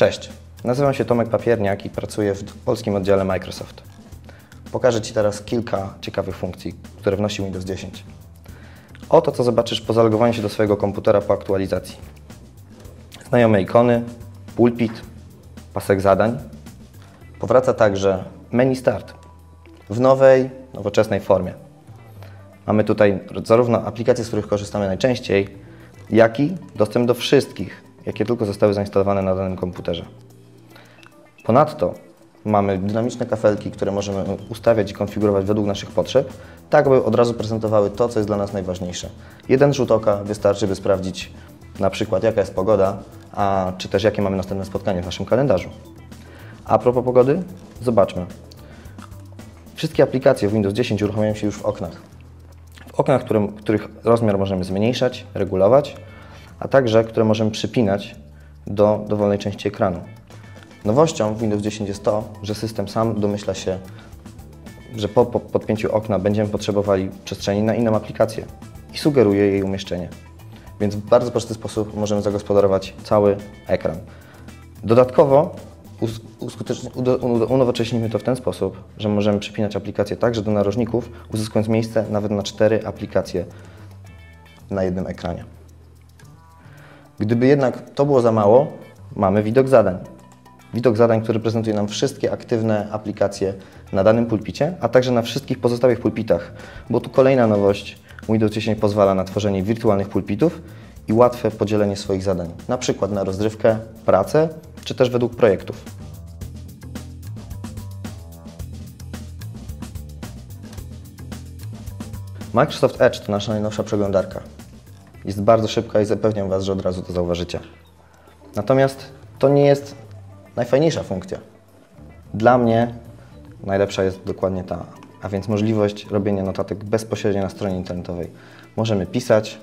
Cześć, nazywam się Tomek Papierniak i pracuję w polskim oddziale Microsoft. Pokażę Ci teraz kilka ciekawych funkcji, które wnosi Windows 10. Oto co zobaczysz po zalogowaniu się do swojego komputera po aktualizacji. Znajome ikony, pulpit, pasek zadań. Powraca także menu Start w nowej, nowoczesnej formie. Mamy tutaj zarówno aplikacje, z których korzystamy najczęściej, jak i dostęp do wszystkich, jakie tylko zostały zainstalowane na danym komputerze. Ponadto mamy dynamiczne kafelki, które możemy ustawiać i konfigurować według naszych potrzeb, tak aby od razu prezentowały to, co jest dla nas najważniejsze. Jeden rzut oka wystarczy, by sprawdzić na przykład jaka jest pogoda, a czy też jakie mamy następne spotkanie w naszym kalendarzu. A propos pogody, zobaczmy. Wszystkie aplikacje w Windows 10 uruchamiają się już w oknach. W oknach, którym, których rozmiar możemy zmniejszać, regulować, a także które możemy przypinać do dowolnej części ekranu. Nowością w Windows 10 jest to, że system sam domyśla się, że po, po podpięciu okna będziemy potrzebowali przestrzeni na inną aplikację i sugeruje jej umieszczenie. Więc w bardzo prosty sposób możemy zagospodarować cały ekran. Dodatkowo unowocześnimy to w ten sposób, że możemy przypinać aplikacje także do narożników, uzyskując miejsce nawet na cztery aplikacje na jednym ekranie. Gdyby jednak to było za mało, mamy widok zadań. Widok zadań, który prezentuje nam wszystkie aktywne aplikacje na danym pulpicie, a także na wszystkich pozostałych pulpitach, bo tu kolejna nowość. Windows 10 pozwala na tworzenie wirtualnych pulpitów i łatwe podzielenie swoich zadań, na przykład na rozrywkę, pracę, czy też według projektów. Microsoft Edge to nasza najnowsza przeglądarka. Jest bardzo szybka i zapewniam Was, że od razu to zauważycie. Natomiast to nie jest najfajniejsza funkcja. Dla mnie najlepsza jest dokładnie ta, a więc możliwość robienia notatek bezpośrednio na stronie internetowej. Możemy pisać,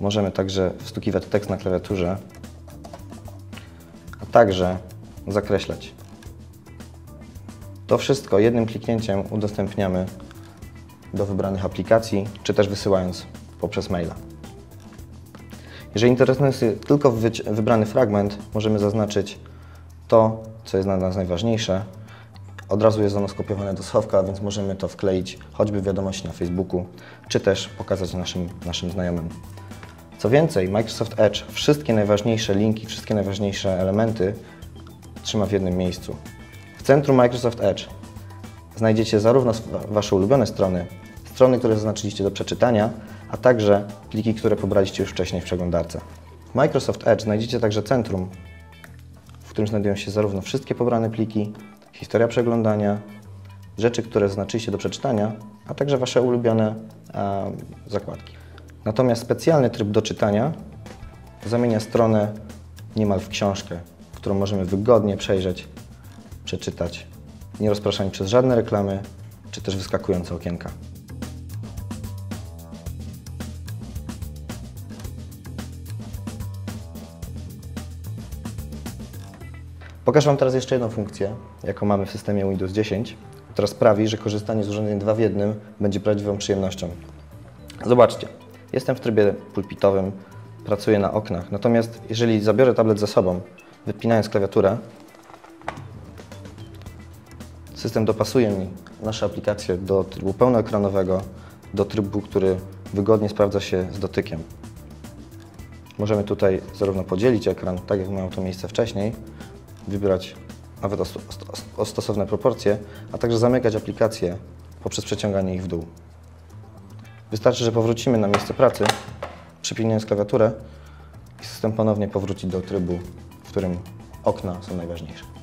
możemy także wstukiwać tekst na klawiaturze, a także zakreślać. To wszystko jednym kliknięciem udostępniamy do wybranych aplikacji, czy też wysyłając poprzez maila. Jeżeli interesuje nas tylko wybrany fragment, możemy zaznaczyć to, co jest dla nas najważniejsze. Od razu jest ono skopiowane do schowka, więc możemy to wkleić choćby w wiadomości na Facebooku, czy też pokazać naszym, naszym znajomym. Co więcej, Microsoft Edge wszystkie najważniejsze linki, wszystkie najważniejsze elementy trzyma w jednym miejscu. W centrum Microsoft Edge znajdziecie zarówno Wasze ulubione strony, strony, które zaznaczyliście do przeczytania, a także pliki, które pobraliście już wcześniej w przeglądarce. W Microsoft Edge znajdziecie także centrum, w którym znajdują się zarówno wszystkie pobrane pliki, historia przeglądania, rzeczy, które zaznaczyliście do przeczytania, a także Wasze ulubione e, zakładki. Natomiast specjalny tryb do czytania zamienia stronę niemal w książkę, którą możemy wygodnie przejrzeć, przeczytać, nie rozpraszani przez żadne reklamy czy też wyskakujące okienka. Pokażę Wam teraz jeszcze jedną funkcję, jaką mamy w systemie Windows 10, która sprawi, że korzystanie z urządzeń 2 w jednym będzie prawdziwą przyjemnością. Zobaczcie, jestem w trybie pulpitowym, pracuję na oknach, natomiast jeżeli zabiorę tablet ze sobą, wypinając klawiaturę, system dopasuje mi nasze aplikacje do trybu pełnoekranowego, do trybu, który wygodnie sprawdza się z dotykiem. Możemy tutaj zarówno podzielić ekran, tak jak miało to miejsce wcześniej, wybrać nawet o, o, stosowne proporcje, a także zamykać aplikacje poprzez przeciąganie ich w dół. Wystarczy, że powrócimy na miejsce pracy, przypilnując klawiaturę i system ponownie powróci do trybu, w którym okna są najważniejsze.